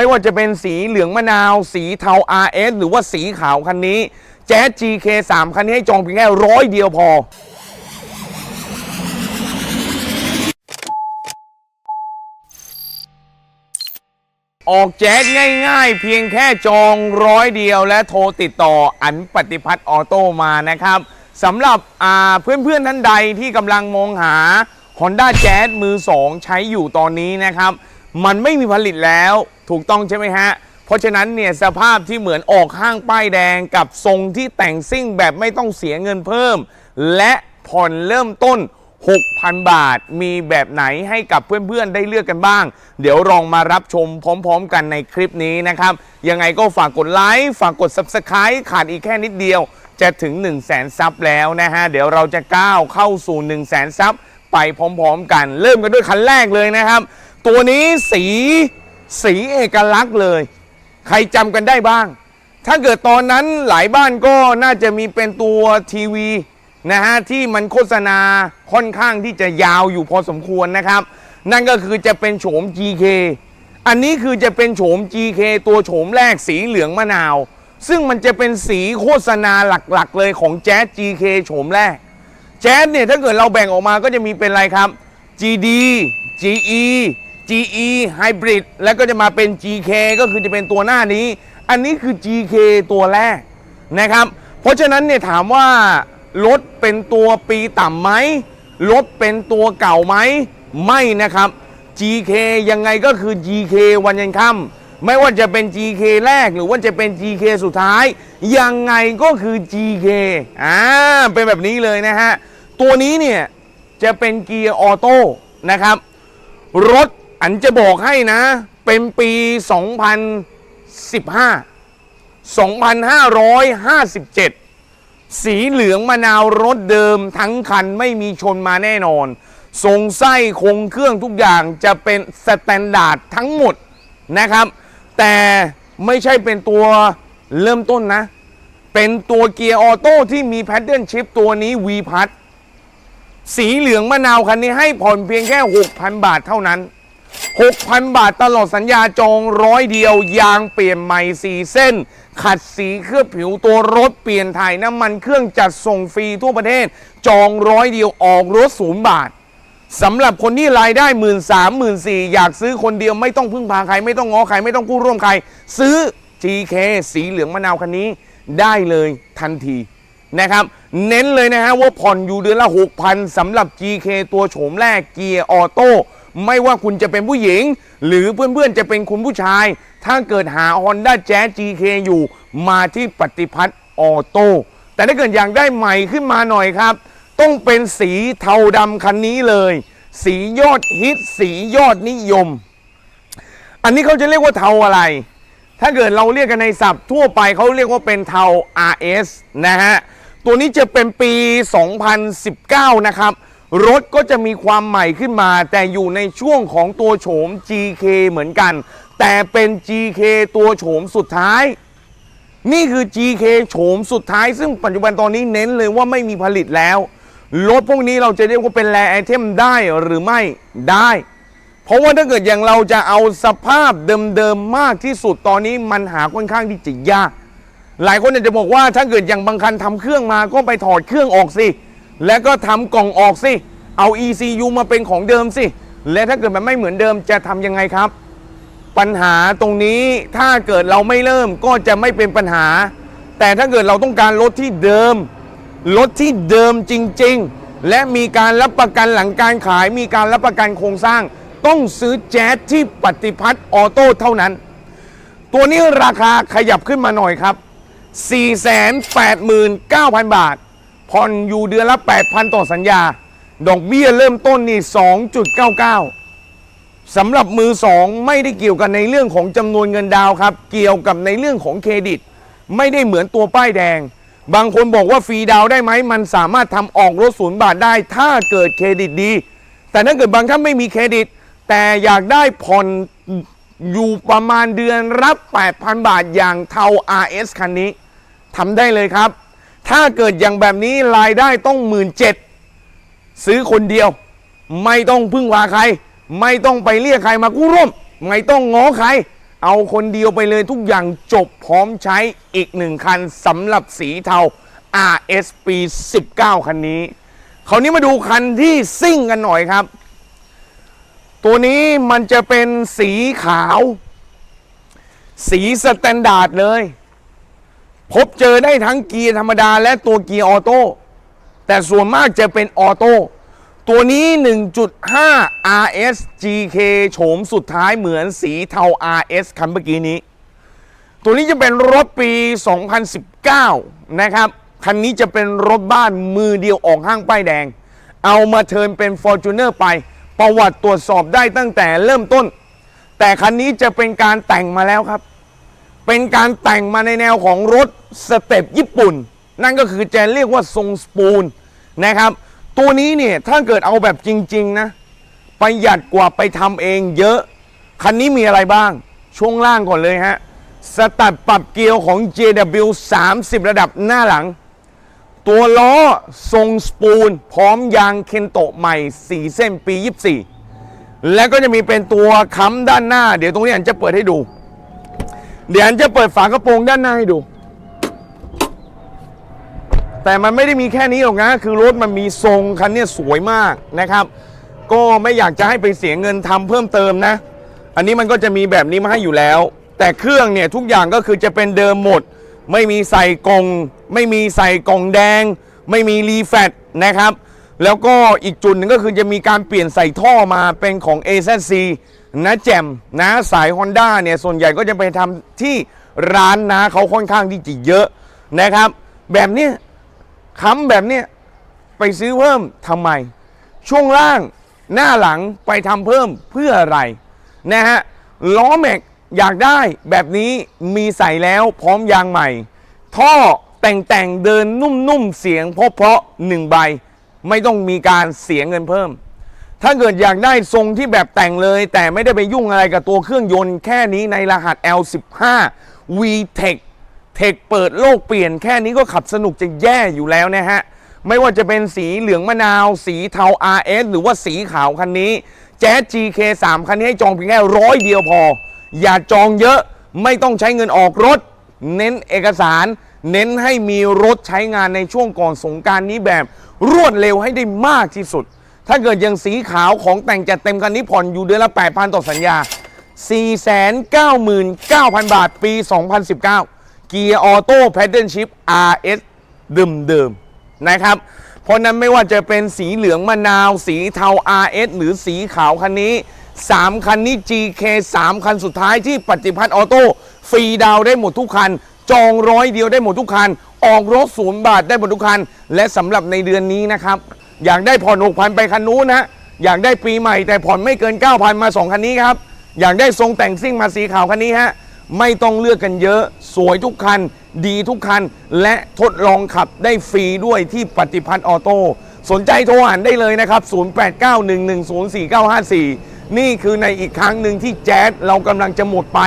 ไม่ว่าจะเป็นสีเหลืองมะนาว สีเทา RS หรือว่าสีขาวคันนี้แจ๊ส GK 3 คันนี้ให้จองเพียงแค่ร้อยเดียวพอ ออกแจ๊สง่ายๆ เพียงแค่จองร้อยเดียวและโทรติดต่ออันปฏิพัฒน์ออโต้มานะครับสำหรับอ่าเพื่อนๆท่านใดที่กำลังมองหา Honda Jazz มือ 2 ใช้อยู่ตอนนี้นะครับ มันไม่มีผลิตแล้วถูกต้องใช่ไหมฮะ เพราะฉะนั้นเนี่ยสภาพที่เหมือนออกห้างป้ายแดงกับทรงที่แต่งซิ่งแบบไม่ต้องเสียเงินเพิ่ม และผ่อนเริ่มต้น 6,000 บาทมีแบบไหนให้กับเพื่อนๆ ได้เลือกกันบ้าง เดี๋ยวลองมารับชมพร้อมๆ กันในคลิปนี้นะครับ ยังไงก็ฝากกดไลค์ฝากกด Subscribe ขาดอีกแค่นิดเดียว จะถึง 1 0 0 0 0แสนซับแล้วนะฮะ เดี๋ยวเราจะก้าวเข้าสู่ 1 0 0 0 0แสนซับไปพร้อมๆ กัน เริ่มกันด้วยคันแรกเลยนะครับ ตัวนี้สีสีเอกลักษณ์เลย ใครจำกันได้บ้าง ถ้าเกิดตอนนั้นหลายบ้านก็น่าจะมีเป็นตัวทีวีนะฮะที่มันโฆษณาค่อนข้างที่จะยาวอยู่พอสมควรนะครับ นั่นก็คือจะเป็นโฉม GK อันนี้คือจะเป็นโฉม GK ตัวโฉมแรกสีเหลืองมะนาว ซึ่งมันจะเป็นสีโฆษณาหลักๆ เลยของแจ๊ส GK โฉมแรก แจ๊สเนี่ยถ้าเกิดเราแบ่งออกมาก็จะมีเป็นอะไรครับ GD GE GE Hybrid แล้วก็จะมาเป็น GK ก็คือจะเป็นตัวหน้านี้ อันนี้คือ GK ตัวแรกนะครับ เพราะฉะนั้นเนี่ยถามว่ารถเป็นตัวปีต่ำไหมรถเป็นตัวเก่าไหมไม่นะครับ GK ยังไงก็คือ GK วันยันค่ำไม่ว่าจะเป็น GK แรกหรือว่าจะเป็น GK สุดท้าย ยังไงก็คือ GK อ่าเป็นแบบนี้เลยนะฮะ ตัวนี้เนี่ยจะเป็นเกียร์ออโต้นะครับ รถ อันจะบอกให้นะ เป็นปี 2015 2557 สีเหลืองมะนาวรถเดิมทั้งคันไม่มีชนมาแน่นอน ทรงไส้คงเครื่องทุกอย่างจะเป็นสแตนดาร์ดทั้งหมดนะครับ แต่ไม่ใช่เป็นตัวเริ่มต้นนะ เป็นตัวเกียร์ออโต้ที่มีแพดเดิลชิปตัวนี้ V พัทสีเหลืองมะนาวคันนี้ให้ผ่อนเพียงแค่ 6,000 บาทเท่านั้น 6,000 บาทตลอดสัญญาจองร้อยเดียวยางเปลี่ยนใหม่สีเส้น ขัดสีเคลือบผิวตัวรถเปลี่ยนถ่ายน้ำมันเครื่องจัดส่งฟรีทั่วประเทศ จองร้อยเดียวออกรถศูนย์บาทสำหรับคนที่รายได้หมื่นสามหมื่นสี่อยากซื้อคนเดียวไม่ต้องพึ่งพาใคร ไม่ต้องง้อใครไม่ต้องกู้ร่วมใคร ซื้อ GK สีเหลืองมะนาวคันนี้ได้เลยทันทีนะครับ เน้นเลยนะฮะว่าผ่อนอยู่เดือนละ 6,000สำหรับ GK ตัวโฉมแรกเกียร์ออโต้ ไม่ว่าคุณจะเป็นผู้หญิง หรือเพื่อนๆจะเป็นคุณผู้ชาย ถ้าเกิดหา Honda Jazz GK อยู่มาที่ปฏิพัฒน์ออโต้แต่ถ้าเกิดอยากได้ใหม่ขึ้นมาหน่อยครับ ต้องเป็นสีเทาดำคันนี้เลย สียอดฮิตสียอดนิยม อันนี้เขาจะเรียกว่าเทาอะไร ถ้าเกิดเราเรียกกันในศัพท์ทั่วไปเขาเรียกว่าเป็นเทา RS นะฮะตัวนี้จะเป็นปี 2019 นะครับ รถก็จะมีความใหม่ขึ้นมา แต่อยู่ในช่วงของตัวโฉม GK เหมือนกัน แต่เป็น GK ตัวโฉมสุดท้าย นี่คือ GK โฉมสุดท้าย ซึ่งปัจจุบันตอนนี้เน้นเลยว่าไม่มีผลิตแล้ว รถพวกนี้เราจะเรียกว่าเป็นแรไอเทมได้หรือไม่ได้ เพราะว่าถ้าเกิดอย่างเราจะเอาสภาพเดิมๆมากที่สุดตอนนี้มันหาค่อนข้างที่จะยากหลายคนอาจจะบอกว่าถ้าเกิดอย่างบางคันทำเครื่องมาก็ไปถอดเครื่องออกสิ แล้วก็ทำกล่องออกสิ เอา ECU มาเป็นของเดิมสิ และถ้าเกิดมันไม่เหมือนเดิมจะทำยังไงครับ ปัญหาตรงนี้ถ้าเกิดเราไม่เริ่มก็จะไม่เป็นปัญหา แต่ถ้าเกิดเราต้องการรถที่เดิม รถที่เดิมจริง ๆ และมีการรับประกันหลังการขาย มีการรับประกันโครงสร้าง ต้องซื้อแจ๊สที่ปฏิพัฒน์ออโต้เท่านั้น ตัวนี้ราคาขยับขึ้นมาหน่อยครับ 489,000 บาท ผ่อนอยู่เดือนละ 8,000 ต่อสัญญา ดอกเบี้ยเริ่มต้นนี่ 2.99 สำหรับมือสองไม่ได้เกี่ยวกันในเรื่องของจำนวนเงินดาวครับ เกี่ยวกับในเรื่องของเครดิต ไม่ได้เหมือนตัวป้ายแดง บางคนบอกว่าฟรีดาวได้ไหม มันสามารถทำออกรถศูนย์บาทได้ ถ้าเกิดเครดิตดี แต่ถ้าเกิดบางท่านไม่มีเครดิต แต่อยากได้ผ่อนอยู่ประมาณเดือนรับ 8,000 บาทอย่างเทา RS คันนี้ทำได้เลยครับ ถ้าเกิดอย่างแบบนี้รายได้ต้อง1 7ื่นเจ็ดซื้อคนเดียว ไม่ต้องพึ่งพาใคร ไม่ต้องไปเรียกใครมากู้ร่วม ไม่ต้องง้อใคร เอาคนเดียวไปเลยทุกอย่างจบพร้อมใช้อีกหนึ่งคันสำหรับสีเทา RS ปี19 คันนี้คราวนี้มาดูคันที่ซิ่งกันหน่อยครับ ตัวนี้มันจะเป็นสีขาว สีสแตนดาร์ดเลย พบเจอได้ทั้งเกียร์ธรรมดาและตัวเกียร์ออโต้แต่ส่วนมากจะเป็นออโต้ตัวนี้ 1.5 RS GK โฉมสุดท้ายเหมือนสีเทา RS คันเมื่อกี้นี้ ตัวนี้จะเป็นรถปี 2019 นะครับ คันนี้จะเป็นรถบ้านมือเดียวออกห้างป้ายแดง เอามาเทินเป็น Fortuner ไป ประวัติตรวจสอบได้ตั้งแต่เริ่มต้น แต่คันนี้จะเป็นการแต่งมาแล้วครับ เป็นการแต่งมาในแนวของรถสเต็ปญี่ปุ่น นั่นก็คือแจะเรียกว่าทรงสปูนนะครับ ตัวนี้เนี่ยถ้าเกิดเอาแบบจริง ๆ นะ ประหยัดกว่าไปทำเองเยอะ คันนี้มีอะไรบ้าง ช่วงล่างก่อนเลยฮะ สตัดปรับเกียวของ JW 30 ระดับหน้าหลัง ตัวล้อทรงสปูน พร้อมยางเคนโตะใหม่ 4 เส้นปี 24 แล้วก็จะมีเป็นตัวค้ำด้านหน้า เดี๋ยวตรงนี้อันจะเปิดให้ดู เดี๋ยวอันจะเปิดฝากระโปรงด้านหน้าให้ดู แต่มันไม่ได้มีแค่นี้หรอกนะ คือรถมันมีทรงคันเนี้ยสวยมากนะครับ ก็ไม่อยากจะให้ไปเสียเงินทำเพิ่มเติมนะ อันนี้มันก็จะมีแบบนี้มาให้อยู่แล้ว แต่เครื่องเนี่ยทุกอย่างก็คือจะเป็นเดิมหมด ไม่มีใส่กลองไม่มีใส่กล่องแดง ไม่มีรีแฟตนะครับ แล้วก็อีกจุดหนึ่งก็คือจะมีการเปลี่ยนใส่ท่อมาเป็นของ a z c นะแจมนะสาย Honda เนี่ยส่วนใหญ่ก็จะไปทำที่ร้านนะเขาค่อนข้างที่จะเยอะนะครับ แบบนี้ค้ำแบบนี้ไปซื้อเพิ่มทำไม ช่วงล่างหน้าหลังไปทำเพิ่มเพื่ออะไรนะฮะล้อแม็กอยากได้แบบนี้มีใส่แล้วพร้อมยางใหม่ ท่อแต่งแต่งๆเดินนุ่มๆเสียงเพราะๆหนึ่งใบ ไม่ต้องมีการเสียเงินเพิ่ม ถ้าเกิดอยากได้ทรงที่แบบแต่งเลย แต่ไม่ได้ไปยุ่งอะไรกับตัวเครื่องยนต์แค่นี้ในรหัส L15 VTEC เทคเปิดโลกเปลี่ยนแค่นี้ก็ขับสนุกจะแย่อยู่แล้วนะฮะ ไม่ว่าจะเป็นสีเหลืองมะนาว สีเทา RS หรือว่าสีขาวคันนี้แจ๊ส GK3 คันนี้ให้จองเพียงแค่ร้อยเดียวพอ อย่าจองเยอะไม่ต้องใช้เงินออกรถ เน้นเอกสาร เน้นให้มีรถใช้งานในช่วงก่อนสงการนี้แบบรวดเร็วให้ได้มากที่สุด ถ้าเกิดยังสีขาวของแต่งจัดเต็มคันนี้ผ่อนอยู่เดือนละ 8,000 ต่อสัญญา 499,000 บาทปี 2019 เกียร์ออโต้แพดเดิลชิพ RS เดิมเดิมๆนะครับ เพราะนั้นไม่ว่าจะเป็นสีเหลืองมะนาว สีเทา RS หรือสีขาวคันนี้ 3 คันนี้ GK 3 คันสุดท้ายที่ปฏิพัฒน์ออโต้ฟรีดาวได้หมดทุกคัน จองร้อยเดียวได้หมดทุกคัน ออกรถศูนย์บาทได้หมดทุกคัน และสำหรับในเดือนนี้นะครับ อยากได้ผ่อน6,000ไปคันนู้นนะอยากได้ปีใหม่แต่ผ่อนไม่เกิน 9,000 มา 2 คันนี้ครับ อยากได้ทรงแต่งซิ่งมาสีขาวคันนี้ฮะไม่ต้องเลือกกันเยอะ สวยทุกคัน ดีทุกคัน และทดลองขับได้ฟรีด้วยที่ปฏิพัฒน์ออโต้สนใจโทรอ่านได้เลยนะครับ 0891104954 นี่คือในอีกครั้งหนึ่งที่แจ๊สเรากำลังจะหมดไป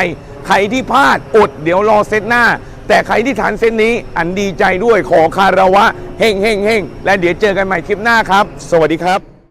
ใครที่พลาดอดเดี๋ยวรอเซตหน้า แต่ใครที่ทานเส้นนี้อันดีใจด้วยขอคารวะเฮงเฮงเฮงและเดี๋ยวเจอกันใหม่คลิปหน้าครับ สวัสดีครับ